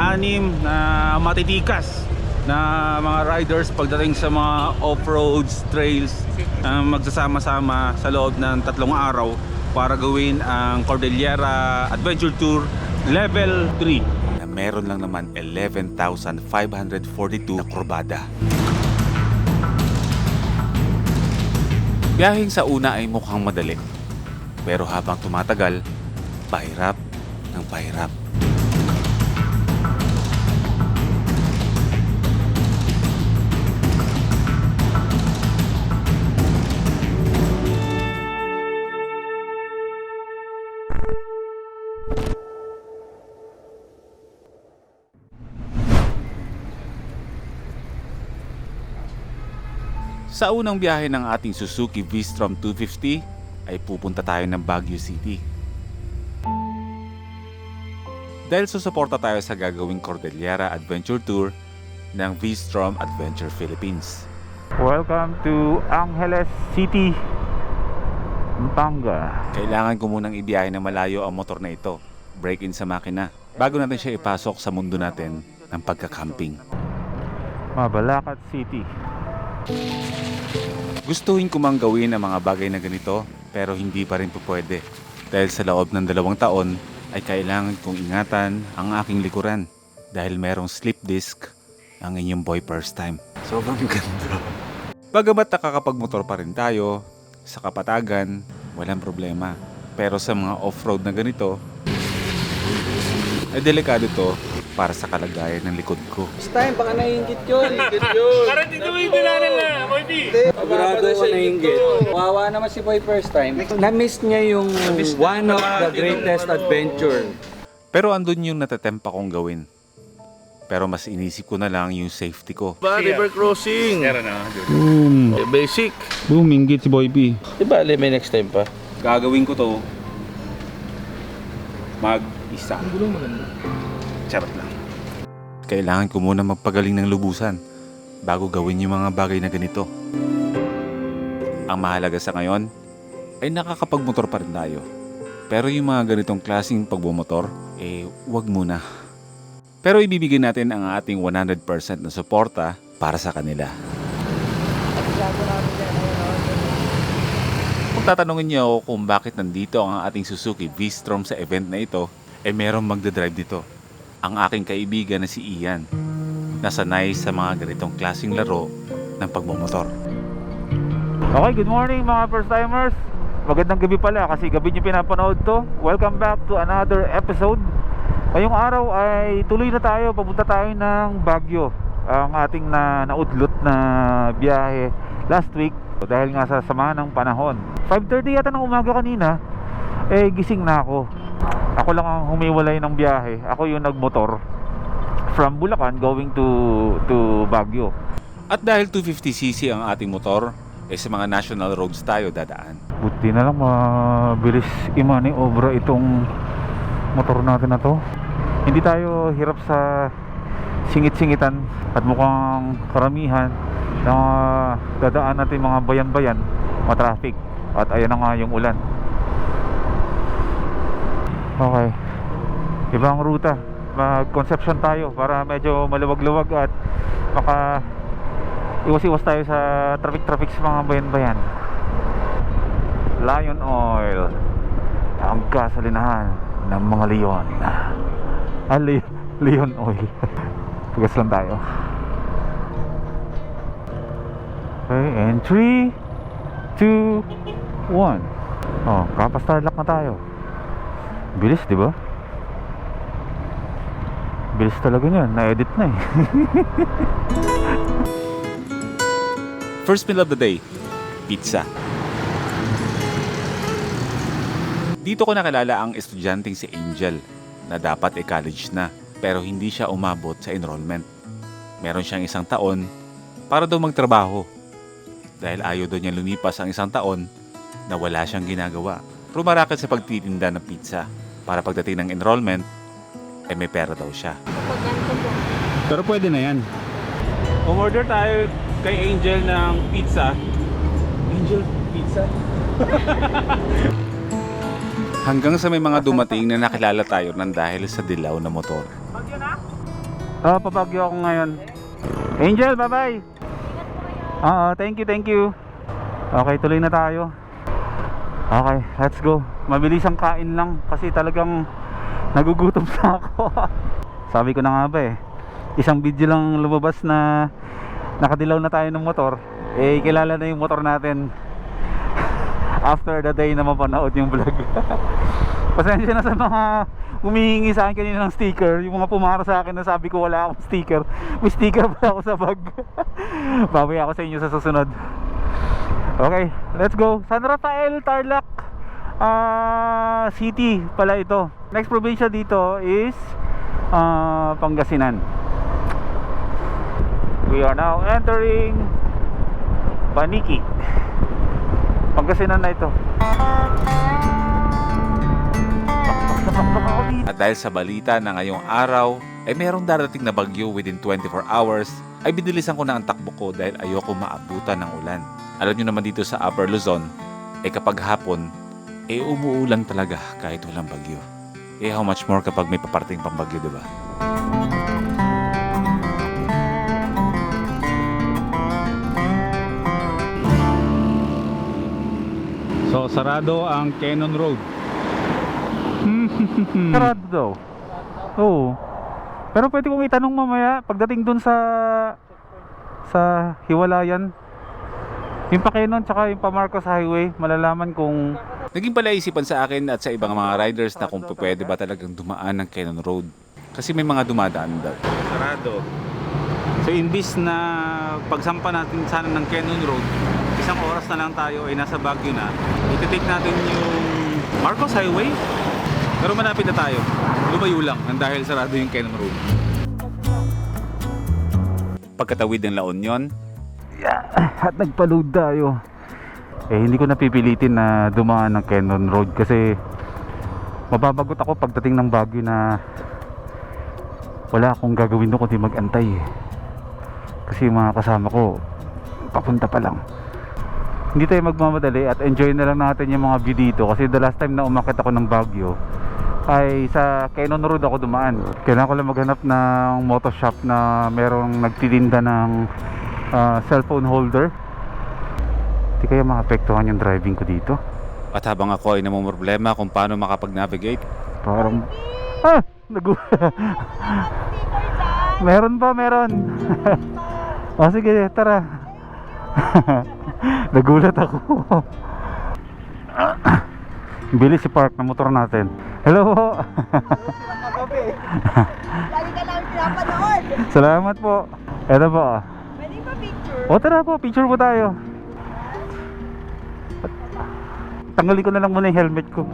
anim na matitikas na mga riders pagdating sa mga off-roads, trails na magsasama-sama sa loob ng tatlong araw para gawin ang Cordillera Adventure Tour Level 3 na meron lang naman 11,542 na kurbada. Biyaheng sa una ay mukhang madali. Pero habang tumatagal, pahirap ng pahirap. Sa unang biyahe ng ating Suzuki V-Strom 250 ay pupunta tayo ng Baguio City. Dahil susuporta tayo sa gagawing Cordillera Adventure Tour ng V-Strom Adventure Philippines. Welcome to Angeles City, Pampanga. Kailangan ko munang ibiyahe na malayo ang motor na ito, break-in sa makina, bago natin siya ipasok sa mundo natin ng pagka-camping. Mabalacat City. Gustuhin ko mang gawin ang mga bagay na ganito pero hindi pa rin po pwede. Dahil sa loob ng dalawang taon ay kailangan kong ingatan ang aking likuran dahil merong slip disc ang inyong boy first time. Sobrang ganda. Bagamat nakakapagmotor pa rin tayo, sa kapatagan, walang problema. Pero sa mga off-road na ganito, ay delikado to para sa kalagayan ng likod ko. First time, baka naiingit yun. Parang dito yung dinanan na, Boy B. Sigurado ko naiingit. Wawa naman si Boy first time. Na-miss niya yung one of the greatest adventure. Pero andun yung natatempa kong gawin. Pero mas inisip ko na lang yung safety ko. Ba, river crossing. Meron na. Eh, Basic. Bumingit si Boy P. Di ba, may next time pa? Gagawin ko to mag-isa. Charot lang. Kailangan ko muna magpagaling ng lubusan bago gawin yung mga bagay na ganito. Ang mahalaga sa ngayon ay nakakapagmotor pa rin tayo. Pero yung mga ganitong klaseng pagbumotor, eh wag muna. Pero ibibigay natin ang ating 100% na suporta para sa kanila. Kung tatanungin niyo kung bakit nandito ang ating Suzuki V-Strom sa event na ito, eh merong magdadrive dito. Ang aking kaibigan na si Ian, nasanay sa mga ganitong klaseng laro ng pagmumotor. Okay, good morning mga first timers. Magandang gabi pala kasi gabi niyo pinapanood to. Welcome back to another episode. Ngayong araw ay tuloy na tayo, papunta tayo ng Baguio. Ang ating na naudlot na biyahe last week dahil nga sa sama ng panahon. 5.30 yata ng umaga kanina, eh gising na ako. Ako lang ang humiwalay ng biyahe. Ako yung nagmotor from Bulacan going to to Baguio. At dahil 250cc ang ating motor, eh sa mga national roads tayo dadaan. Buti na lang mabilis imani obra itong motor natin na to. Hindi tayo hirap sa singit-singitan at mukhang karamihan na dadaan natin mga bayan-bayan, mga traffic. At ayan na nga yung ulan. Okay. Ibang ruta. Mag-conception tayo para medyo maluwag-luwag at maka iwas-iwas tayo sa traffic-traffic sa mga bayan-bayan. Lion Oil. Ang gasolinahan ng mga leon. Ah, le- Leon Oil. Tugas lang tayo. Okay and 3 2 1 oh kapastar lock na tayo bilis di ba bilis talaga niyan na-edit na eh First meal of the day, pizza. Dito ko nakilala ang estudyanteng si Angel na dapat e college na pero hindi siya umabot sa enrollment. Meron siyang isang taon para daw magtrabaho dahil ayaw daw niya lumipas ang isang taon na wala siyang ginagawa. Rumarakit sa pagtitinda ng pizza para pagdating ng enrollment, eh may pera daw siya. Pero pwede na yan. Umorder tayo kay Angel ng pizza. Angel pizza? Hanggang sa may mga dumating na nakilala tayo ng dahil sa dilaw na motor. Oh, papagyo ako ngayon. Angel, bye-bye. Oo, thank you, thank you. Okay, tuloy na tayo. Okay, let's go. Mabilis ang kain lang kasi talagang nagugutom na ako. Sabi ko na nga ba eh, isang video lang lumabas na nakadilaw na tayo ng motor. Eh, kilala na yung motor natin after the day na mapanood yung vlog. Pasensya na sa mga humihingi sa akin kanina ng sticker. Yung mga pumara sa akin na sabi ko wala akong sticker. May sticker pa ako sa bag. Bawi ako sa inyo sa susunod. Okay, let's go. San Rafael, Tarlac ah, City pala ito. Next probinsya dito is ah, Pangasinan. We are now entering Paniki. Pangasinan na ito. At dahil sa balita na ngayong araw ay merong darating na bagyo within 24 hours, ay binilisan ko na ang takbo ko dahil ayoko maabutan ng ulan. Alam nyo naman dito sa Upper Luzon, eh kapag hapon, eh umuulan talaga kahit walang bagyo. Eh how much more kapag may paparating pang bagyo, di ba? So, sarado ang Cannon Road. sarado daw. Oo. Pero pwede kong itanong mamaya pagdating dun sa sa Hiwalayan. Yung pa Cannon tsaka yung pa Marcos Highway, malalaman kung Naging palaisipan sa akin at sa ibang mga riders na kung pwede ba talagang dumaan ng Cannon Road. Kasi may mga dumadaan daw. sarado. So imbis na pagsampa natin sana ng Cannon Road, isang oras na lang tayo ay nasa Baguio na. Iti-take natin yung Marcos Highway. Pero malapit na tayo. Lumayo lang nang dahil sarado yung Cannon Road. Pagkatawid ng La Union, Yeah, at nagpa-load tayo. Eh hindi ko napipilitin na dumaan ng Cannon Road kasi mababagot ako pagdating ng Baguio na wala akong gagawin doon kundi mag-antay. Kasi yung mga kasama ko papunta pa lang. Hindi tayo magmamadali at enjoy na lang natin yung mga view dito kasi the last time na umakit ako ng Baguio ay sa Cannon Road ako dumaan. Kailangan ko lang maghanap ng moto shop na merong nagtitinda ng ah, cellphone holder. Hindi kaya maapektuhan yung driving ko dito. at habang ako ay namumroblema kung paano makapag-navigate, Parang... Ah! Nagu... meron pa, meron. o sige, tara. Nagulat ako. Bilis si park ng motor natin. Hello po. Lagi ka namin pinapanood. Salamat po. Eto po. Picture? O tara po, picture po tayo. Tanggalin ko na lang muna yung helmet ko.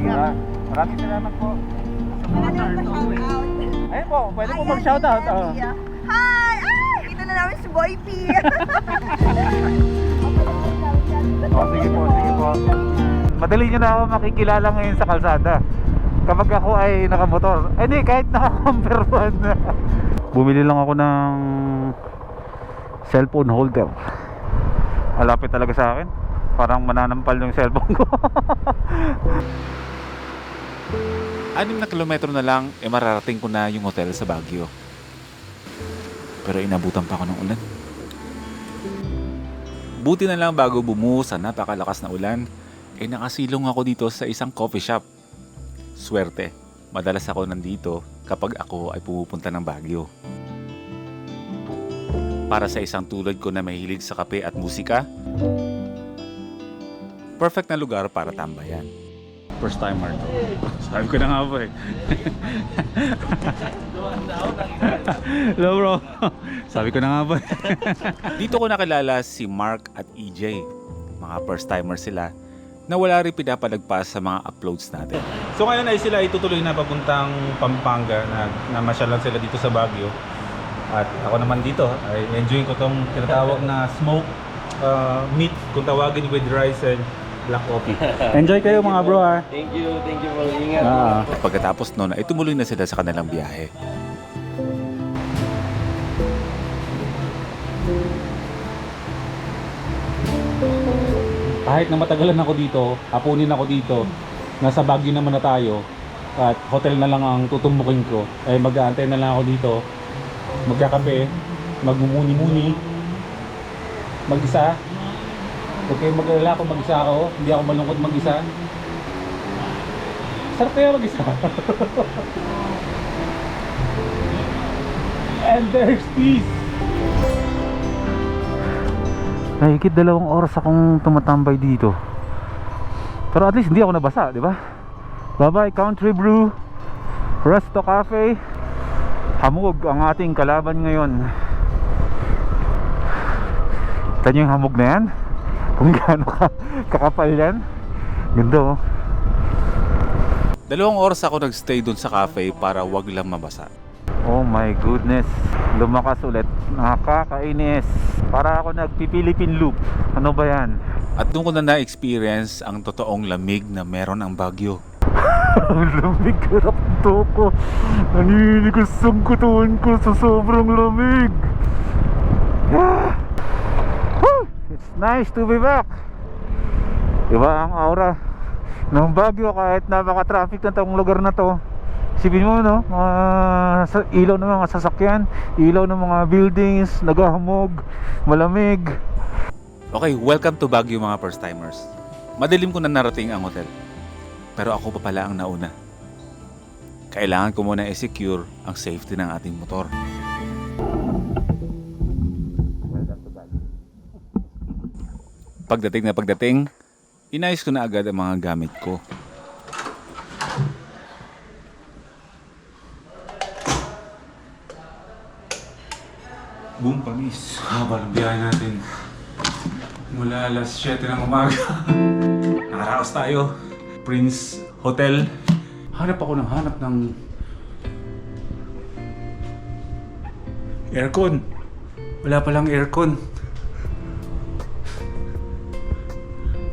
Yeah, Maraming salamat po. Naman pa-shoutout. Ayun po, pwede po mag-shoutout. Oh. Hi! Ay! Ito na namin si Boy P. Oh, sige po, sige po. Madali nyo na ako makikilala ngayon sa kalsada. Kapag ako ay nakamotor. Ay hindi, kahit naka-camper van. Bumili lang ako ng cellphone holder. Malapit talaga sa akin. Parang mananampal yung cellphone ko. anim na kilometro na lang, eh mararating ko na yung hotel sa Baguio. Pero inabutan pa ako ng ulan. Buti na lang bago bumuhos sa napakalakas na ulan, eh nakasilong ako dito sa isang coffee shop. Swerte, madalas ako nandito kapag ako ay pumupunta ng Baguio. Para sa isang tulad ko na mahilig sa kape at musika, perfect na lugar para tambayan. First timer to. Sabi ko na nga po eh. Hello bro. Sabi ko na nga po eh. Dito ko nakilala si Mark at EJ. Mga first timers sila na wala rin pinapalagpas sa mga uploads natin. So ngayon ay sila itutuloy na papuntang Pampanga na namasyalan sila dito sa Baguio. At ako naman dito ay enjoying ko tong tinatawag na smoke uh, meat kung tawagin with rice and black coffee. Enjoy kayo mga bro ha. Thank you, thank you for ingat. Ah. Pagkatapos noon ay tumuloy na sila sa kanilang biyahe. Kahit na matagalan ako dito, apunin ako dito, nasa Baguio naman na tayo, at hotel na lang ang tutumbukin ko, ay mag-aantay na lang ako dito, magkakape, magmumuni-muni, mag-isa. Kayong mag-alala kung mag-isa ako, hindi ako malungkot mag-isa. Sarap kaya mag-isa. And there's peace. Nahigit dalawang oras akong tumatambay dito. Pero at least hindi ako nabasa, di ba? Bye-bye Country Brew, Resto Cafe. Hamog ang ating kalaban ngayon. Kita yung hamog na yan? Kung gaano ka, kakapal yan. Ganda oh. Dalawang oras ako nagstay dun sa cafe para wag lang mabasa. Oh my goodness. Lumakas ulit. Nakakainis. Para ako nagpipilipin loop. Ano ba yan? At doon ko na na-experience ang totoong lamig na meron ang Bagyo. Ang lamig harap to ko. Naninigas ang katawan ko sa sobrang lamig. It's nice to be back. Iba ang aura ng Baguio kahit napaka-traffic na tong lugar na to. Isipin mo no, sa- ilaw ng mga sasakyan, ilaw ng mga buildings, naghahamog, malamig. Okay, welcome to Baguio mga first timers. Madilim ko na narating ang hotel. Pero ako pa pala ang nauna. Kailangan ko muna i-secure ang safety ng ating motor. Pagdating na pagdating, inayos ko na agad ang mga gamit ko. Boom, pamis. Habang biyahe natin. Mula alas 7 ng umaga. Nakaraos tayo. Prince Hotel. Hanap ako ng hanap ng aircon. Wala palang aircon.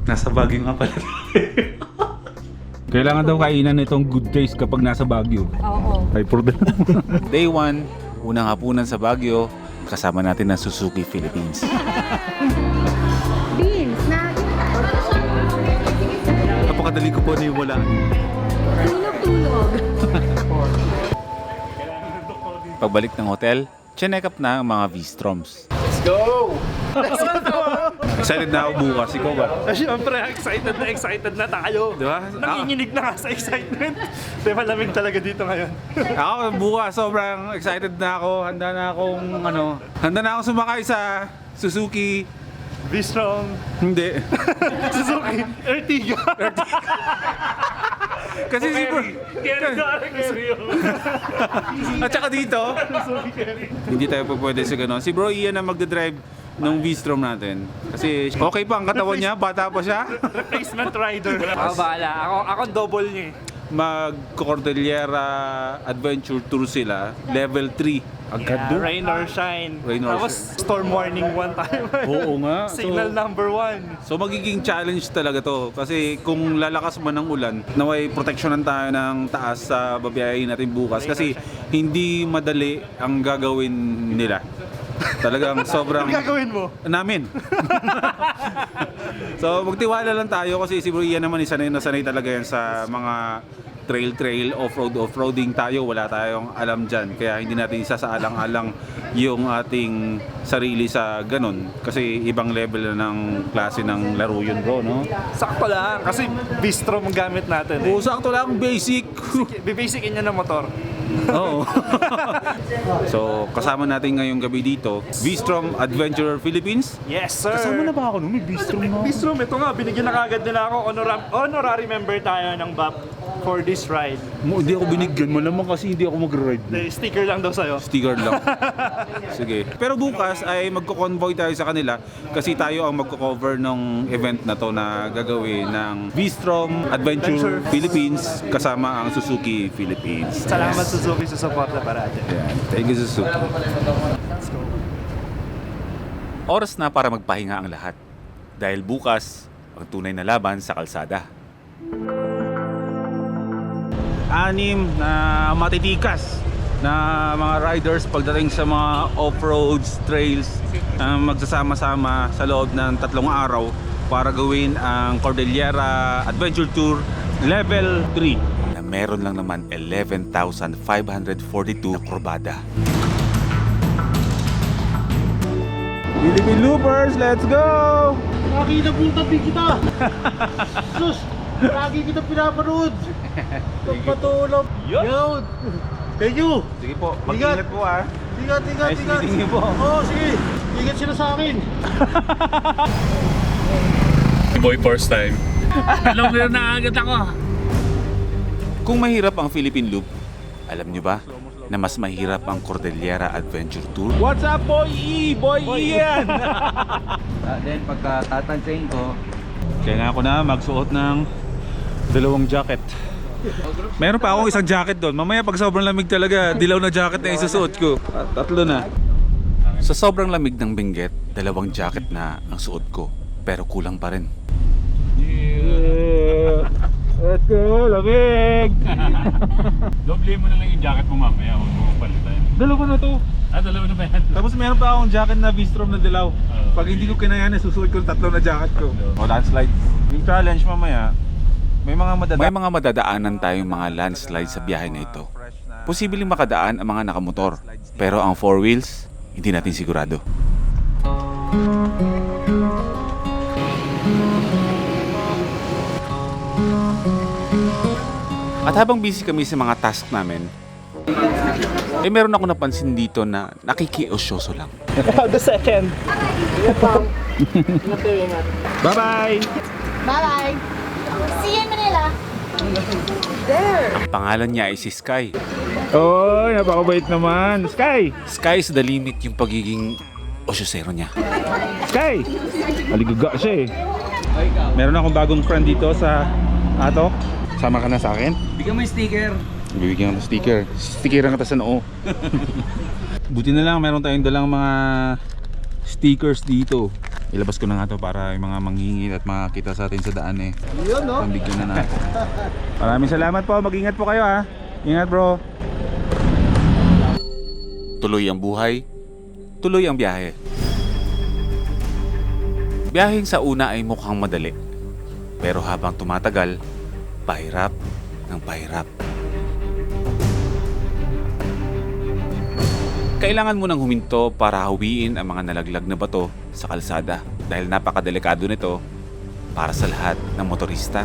Nasa Baguio nga pala. Kailangan daw kainan itong good taste kapag nasa Baguio. Oo. Ay, puro Day 1, unang hapunan sa Baguio, kasama natin ang Suzuki Philippines. Beans na Napakadali ko po niwalaan. tulog-tulog. Pagbalik ng hotel, chinek up na ang mga V-Stroms. Excited na ako bukas. Ikaw ba? Siyempre, excited na excited na tayo. Di ba? Nanginginig na nga sa excitement. Di malamig talaga dito ngayon. Ako bukas sobrang excited na ako. Handa na akong ano, handa na akong sumakay sa Suzuki. V-Strong, Hindi. Suzuki, Ertiga. Kasi si Bro, Carry na carry at saka dito, hindi tayo po pwede sa gano'n. Si Bro Ian na magdadrive ng V-Strom natin. Kasi okay pa ang katawan niya, bata pa siya. Replacement rider. Ako bahala. Ako, ako double niya eh. Mag-Cordillera Adventure Tour sila, level 3. Agad Yeah, doon. rain or shine. Rain or Tapos shine. storm warning one time. Oo nga. Signal So- number one. So magiging challenge talaga to kasi kung lalakas man ng ulan, naway proteksyonan tayo ng taas sa babiyahin natin bukas kasi hindi madali ang gagawin nila. Talagang sobrang Ang gagawin mo? namin. so magtiwala lang tayo kasi si Bro Ian naman isanay na sanay talaga yan sa mga trail trail off-road off-roading tayo wala tayong alam dyan kaya hindi natin isasaalang-alang yung ating sarili sa ganun kasi ibang level na ng klase ng laro yun bro no Sakto lang. Kasi bistro ang gamit natin eh. Oo, sakto lang basic Bibasicin niya ng motor. Oo. so kasama natin ngayong gabi dito V-Strom Adventurer Philippines Yes, sir. kasama na ba ako nun? May V-Strom na ako. Bistro, ito nga, binigyan na kagad nila ako honora- honorary member tayo ng BAP for this ride. Mo, hindi ako binigyan malamang kasi hindi ako mag-ride sticker lang daw sa'yo. sticker lang. Sige. Pero bukas ay magko-convoy tayo sa kanila kasi tayo ang magko-cover ng event na to na gagawin ng V-Strom Adventure Adventure. Philippines kasama ang Suzuki Philippines. Salamat Suzuki sa support na parati. Yan. Thank you Suzuki. Oras na para magpahinga ang lahat. Dahil bukas, ang tunay na laban sa kalsada. Anim na matitikas na mga riders pagdating sa mga off-roads, trails na magsasama-sama sa loob ng tatlong araw para gawin ang Cordillera Adventure Tour Level 3. Meron lang naman 11,542 na kurbada. Philippine Loopers, let's go! Nakita po tabi kita! Sus! Lagi kita pinapanood! Pagpatulog! Yun! Thank you! Sige po, mag-ingat po ah. Ingat, ingat, Nice ingat! you po. Oo, sige! Ingat sila sa akin! Boy first time. Alam na agad ako. Kung mahirap ang Philippine Loop, alam nyo ba na mas mahirap ang Cordillera Adventure Tour? What's up, Boy E? Boy Ian! Uh, then pagka tatansayin ko, Kailangan ko na magsuot ng dalawang jacket. Meron pa akong isang jacket doon. Mamaya pag sobrang lamig talaga, dilaw na jacket na isusuot ko. At tatlo na. Sa sobrang lamig ng Benguet, dalawang jacket na ang suot ko. Pero kulang pa rin. Let's go, lamig! Doble mo na lang yung jacket mo mamaya. Huwag mo palitan. Dalawa na to. Ah, dalawa na ba yan? Tapos meron pa akong jacket na V-Strom na dilaw. Oo. Pag hindi ko kinaya, nasusuot ko yung tatlo na jacket ko. O, landslide. Yung challenge mamaya, may mga madada... May mga madadaanan tayong mga landslide sa biyahe na ito. Posibleng makadaan ang mga nakamotor. Pero ang four wheels, hindi natin sigurado. At habang busy kami sa mga task namin, eh meron ako napansin dito na nakikiosyoso lang. the second. Bye-bye! Bye-bye. See you in Manila. Ang pangalan niya ay si Sky. Oy, napakabait naman. Sky! Sky is the limit yung pagiging osyosero niya. Sky! Aligaga siya eh. Meron akong bagong friend dito sa Atok. Sama ka na sa akin? bigyan mo yung sticker. Bibigyan ko ng sticker. Stickeran kita sa noo. Buti na lang meron tayong dalang mga stickers dito. Ilabas ko na nga to para yung mga manghingin at makakita sa atin sa daan eh. Yun no? Pambigyan na natin. Maraming salamat po. Mag-ingat po kayo ha. Ingat bro. Tuloy ang buhay, tuloy ang biyahe. Biyaheng sa una ay mukhang madali. Pero habang tumatagal, pahirap ng pahirap. Kailangan mo nang huminto para hawiin ang mga nalaglag na bato sa kalsada dahil napakadelikado nito para sa lahat ng motorista.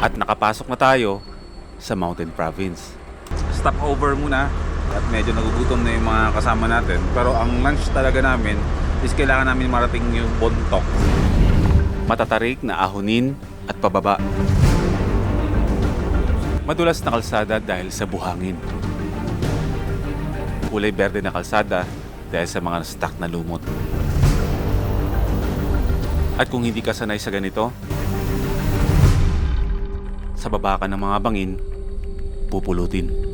At nakapasok na tayo sa Mountain Province. Stop over muna. At medyo nagugutom na yung mga kasama natin. Pero ang lunch talaga namin is kailangan namin marating yung Bontok. Matatarik na ahonin at pababa. Madulas na kalsada dahil sa buhangin. Kulay berde na kalsada dahil sa mga stuck na lumot. At kung hindi ka sanay sa ganito, sa baba ka ng mga bangin, pupulutin.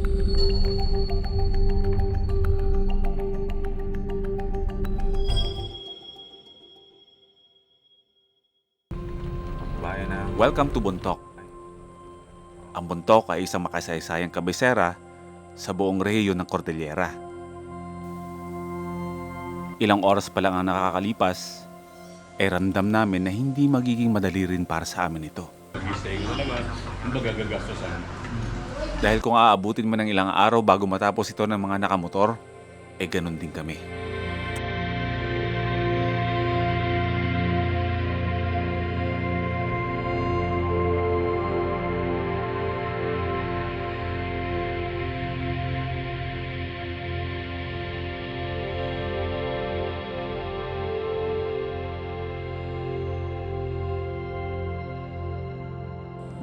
Welcome to Buntok. Ang Buntok ay isang makasaysayang kabisera sa buong rehiyon ng Cordillera. Ilang oras pa lang ang nakakalipas, ay ramdam namin na hindi magiging madali rin para sa amin ito. Dahil kung aabutin man ng ilang araw bago matapos ito ng mga nakamotor, eh ganun din kami.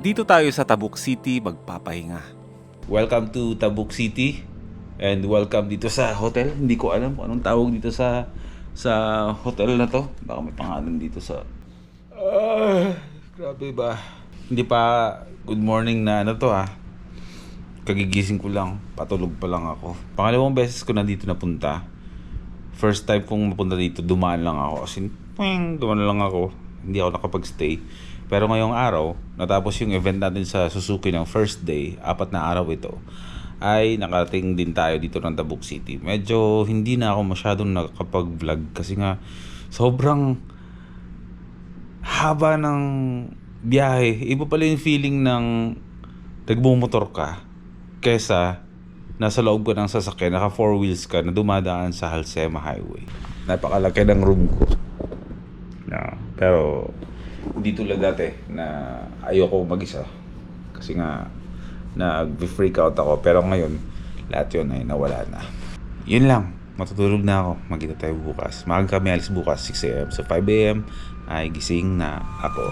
Dito tayo sa Tabuk City magpapahinga. Welcome to Tabuk City and welcome dito sa hotel. Hindi ko alam kung anong tawag dito sa sa hotel na to. Baka may pangalan dito sa Ah, grabe ba? Hindi pa good morning na ano to ha. Kagigising ko lang, patulog pa lang ako. Pangalawang beses ko na dito napunta. First time kong mapunta dito, dumaan lang ako. As in, dumaan lang ako. Hindi ako nakapag-stay. Pero ngayong araw, natapos yung event natin sa Suzuki ng first day, apat na araw ito. ay nakarating din tayo dito ng Tabuk City. Medyo hindi na ako masyadong nakakapag-vlog kasi nga sobrang haba ng biyahe. Iba pala yung feeling ng nagmumotor ka kesa nasa loob ka ng sasakyan, naka four wheels ka na dumadaan sa Halsema Highway. Napakalaki ng room ko. Na, pero hindi tulad dati na ayoko mag-isa. Kasi nga nag-freak out ako. Pero ngayon, lahat yun ay nawala na. Yun lang. Matutulog na ako. Magkita tayo bukas. Maaga kami alis bukas 6am. So 5am ay gising na ako.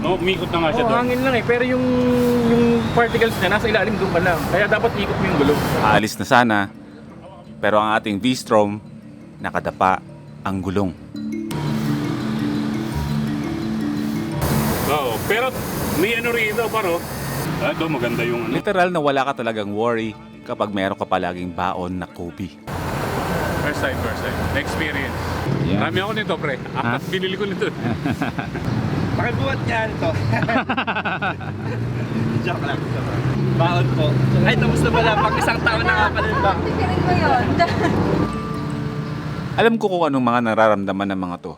No, umikot na nga siya Oo, doon. hangin lang eh. Pero yung, yung particles niya, nasa ilalim doon pa lang. Kaya dapat ikot mo yung gulong. Aalis na sana, pero ang ating V-Strom, nakadapa ang gulong. Oo, pero may ano rito, paro. Ah, doon maganda yung ano. Literal na wala ka talagang worry kapag meron ka palaging baon na Kobe. First time, first time. Experience. Yeah. Marami ako nito, pre. Apat binili ko nito. Pakibuhat niya nito. Joke lang. Baon po. Ay, tapos na pala. Pag isang taon na nga pala yung baon. Pikirin mo yun. Alam ko kung anong mga nararamdaman ng mga to.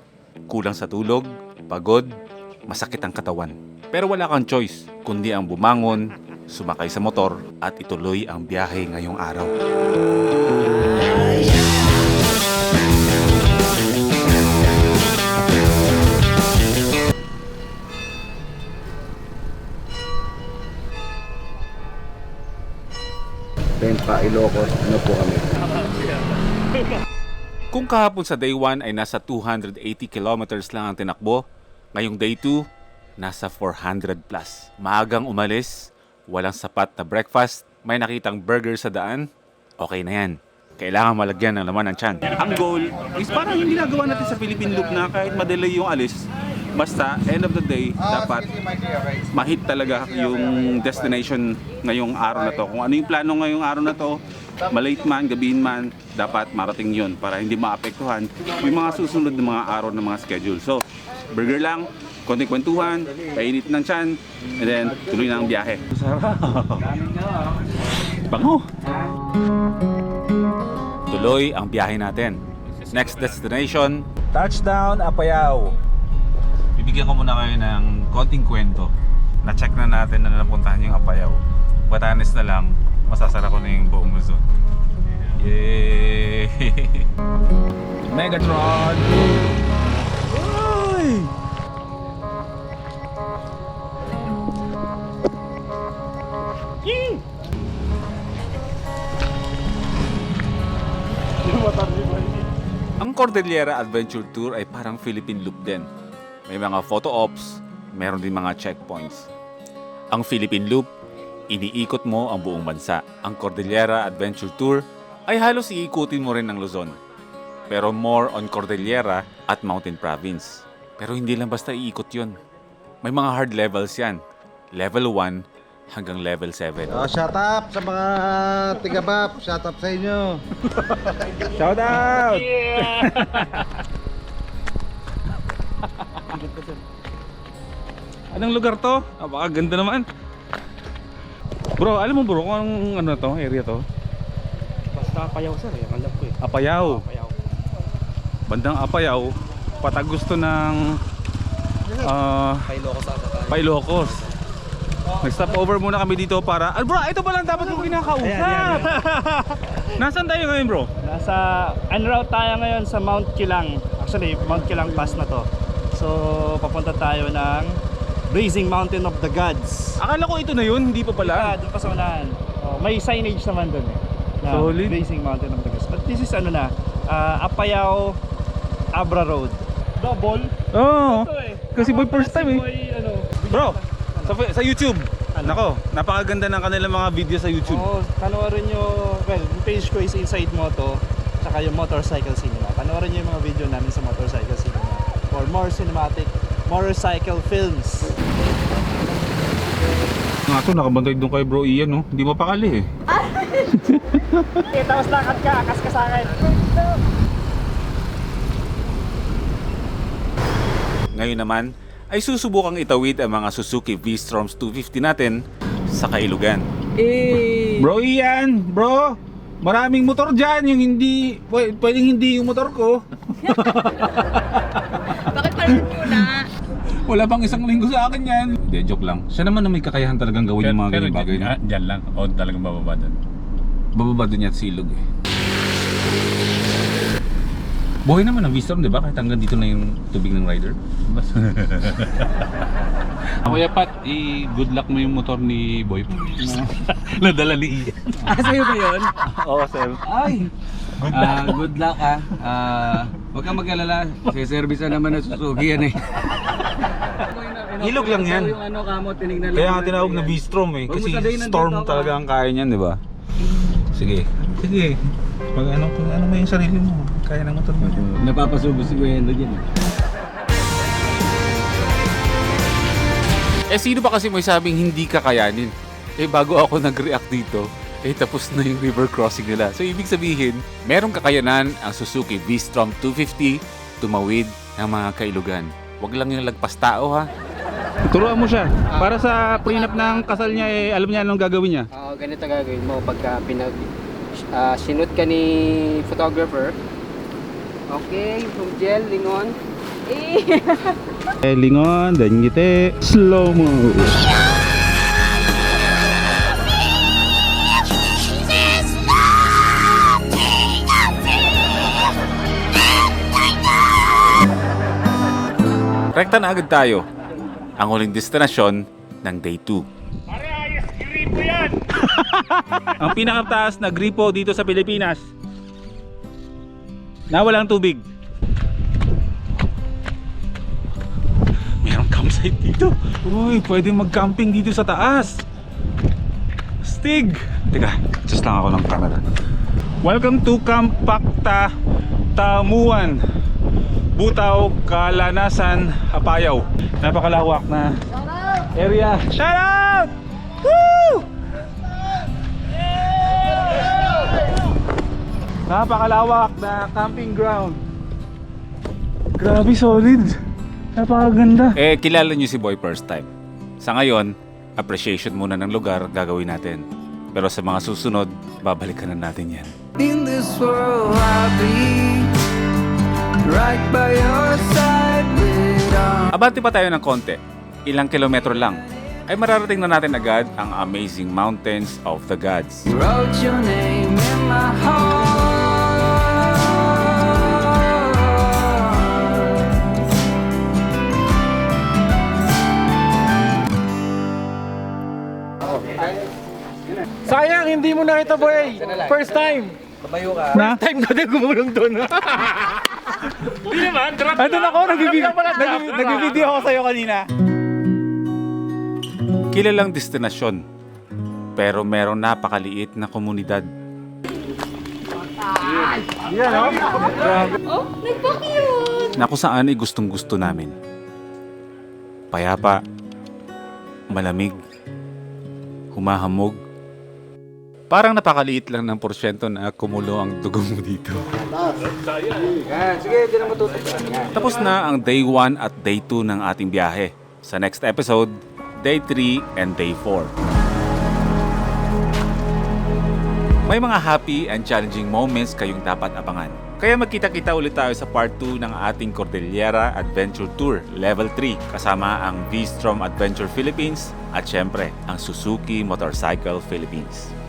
Kulang sa tulog, pagod, masakit ang katawan. Pero wala kang choice, kundi ang bumangon, sumakay sa motor at ituloy ang biyahe ngayong araw. Benta, Ilocos, ano po kami? Kung kahapon sa day 1 ay nasa 280 kilometers lang ang tinakbo, ngayong day 2, nasa 400 plus. Maagang umalis, walang sapat na breakfast, may nakitang burger sa daan, okay na yan. Kailangan malagyan ng laman ng tiyan. Ang goal is parang yung ginagawa natin sa Philippine Loop na kahit madelay yung alis, basta end of the day, dapat mahit talaga yung destination ngayong araw na to. Kung ano yung plano ngayong araw na to, malate man, gabihin man, dapat marating yun para hindi maapektuhan yung mga susunod na mga araw ng mga schedule. So, burger lang, konting kwentuhan, painit ng tiyan, and then tuloy na ang biyahe. Sarap! Bango! Tuloy ang biyahe natin. Next destination, Touchdown, Apayao. Bibigyan ko muna kayo ng konting kwento. Na-check na natin na napuntahan yung Apayao. Batanes na lang, masasara ko na yung buong Luzon. Yay! Megatron! Uy! Ang Cordillera Adventure Tour ay parang Philippine Loop din. May mga photo ops, meron din mga checkpoints. Ang Philippine Loop, iniikot mo ang buong bansa. Ang Cordillera Adventure Tour ay halos iikutin mo rin ang Luzon. Pero more on Cordillera at Mountain Province. Pero hindi lang basta iikot yon. May mga hard levels yan. Level 1 hanggang level 7. Oh, shout up sa mga tiga-bap. Shout up sa inyo. Shout out! Anong lugar to? Napakaganda naman. Bro, alam mo bro kung anong ano to, area to? Basta payaw sir eh. Alam ko eh. Apayao. Payaw. Bandang Apayao, patagusto ng ah Pailocos ata tayo. Pailocos. Nag-stop over muna kami dito para... Ah, bro, ito pa lang dapat mo kinakausap. Nasaan tayo ngayon, bro? Nasa en route tayo ngayon sa Mount Kilang. Actually, Mount Kilang Pass na to. So, papunta tayo ng Blazing Mountain of the Gods. Akala ko ito na yun, hindi pa Ah, pala. doon pa sa unahan. Oh, may signage naman doon eh. Na Solid. Blazing Mountain of the Gods. But this is ano na, ah, Apayao Abra Road. Double. Oo. Ito eh. Kasi boy, first time eh. Boy, ano, Bro, sa, sa YouTube. Nako, napakaganda ng kanilang mga video sa YouTube. Oo, panoorin nyo, well, yung page ko is Inside Moto, tsaka yung Motorcycle Cinema. Panoorin nyo yung mga video namin sa Motorcycle Cinema for more cinematic motorcycle films. Nga to, nakabantay doon kay bro Ian, no? Hindi mapakali eh. Eh, tapos lakad ka, akas ka sa akin. Ngayon naman ay susubukang itawid ang mga Suzuki V-Stroms 250 natin sa Kailugan. Bro Ian, bro, maraming motor dyan yung hindi, pw- pwedeng hindi yung motor ko. Bakit parang? Wala pang isang linggo sa akin yan. Hindi, joke lang. Siya naman na may kakayahan talagang gawin yung mga ganyan bagay na. Diyan lang. O talagang bababa doon. Bababa doon yan silog eh. Buhay naman ang V-Strom, di ba? Kahit hanggang dito na yung tubig ng rider. Kuya Pat, i-good luck mo yung motor ni Boy. Nadala ni Ian. Ah, sa'yo ba yun? Oo, sir. Ay! Ah, good luck ah. Ah, huwag kang mag-alala. Service na naman na Suzuki yan eh. Ilog lang yan. Yung ano kamo, tinignan lang. Kaya nga natin tinawag na yan. V-Strom eh. Kasi storm talaga ang kaya niyan, di ba? Sige. Sige. Pag ano, pag ano mo yung sarili mo, kaya ng motor mo. Napapasubo si Kuya Endo dyan. eh. Eh sino ba kasi may sabing hindi kakayanin? Eh bago ako nag-react dito, eh tapos na yung river crossing nila. So ibig sabihin, merong kakayanan ang Suzuki V-Strom 250 tumawid ng mga kailugan. Huwag lang yung lagpas tao ha. Turuan mo siya. Para sa prenup ng kasal niya, eh, alam niya anong gagawin niya. Oo, ganito gagawin mo pagka pinag ah, sinut ka ni photographer. Okay, from gel, lingon. Eh, Eh, lingon, dan ngiti, slow mo. Rekta na agad tayo. Ang huling destinasyon ng day 2. Ang pinakataas na gripo dito sa Pilipinas. Na walang tubig. Merong campsite dito. Uy, pwede mag-camping dito sa taas. Stig! Teka, just lang ako ng camera. Welcome to Kampakta Tamuan. Butaw, Kalanasan, Apayaw. Napakalawak na area. Shout out! Woo! Napakalawak na camping ground. Grabe solid. Napakaganda. Eh, kilala niyo si Boy first time. Sa ngayon, appreciation muna ng lugar gagawin natin. Pero sa mga susunod, babalikan na natin yan. In this world I'll be right by your side with all Abante pa tayo ng konti. Ilang kilometro lang. Ay mararating na natin agad ang amazing mountains of the gods. Wrote your name in my heart Sayang, hindi mo nakita boy. First time. Tumayo ka. Na? Time ko din gumulong doon. Hindi naman, drop Andun ako, nagbibideo, nagbibideo ako sa'yo kanina. Kilalang destinasyon. Pero merong napakaliit na komunidad. Oh, nagpa-cute! na kung saan ay gustong gusto namin. Payapa, malamig, humahamog. Parang napakaliit lang ng porsyento na kumulo ang dugo mo dito. Sige, di na matutok. Yan. Tapos na ang day 1 at day 2 ng ating biyahe. Sa next episode, day 3 and day 4. May mga happy and challenging moments kayong dapat abangan. Kaya magkita-kita ulit tayo sa part 2 ng ating Cordillera Adventure Tour Level 3 kasama ang V-Strom Adventure Philippines at syempre ang Suzuki Motorcycle Philippines.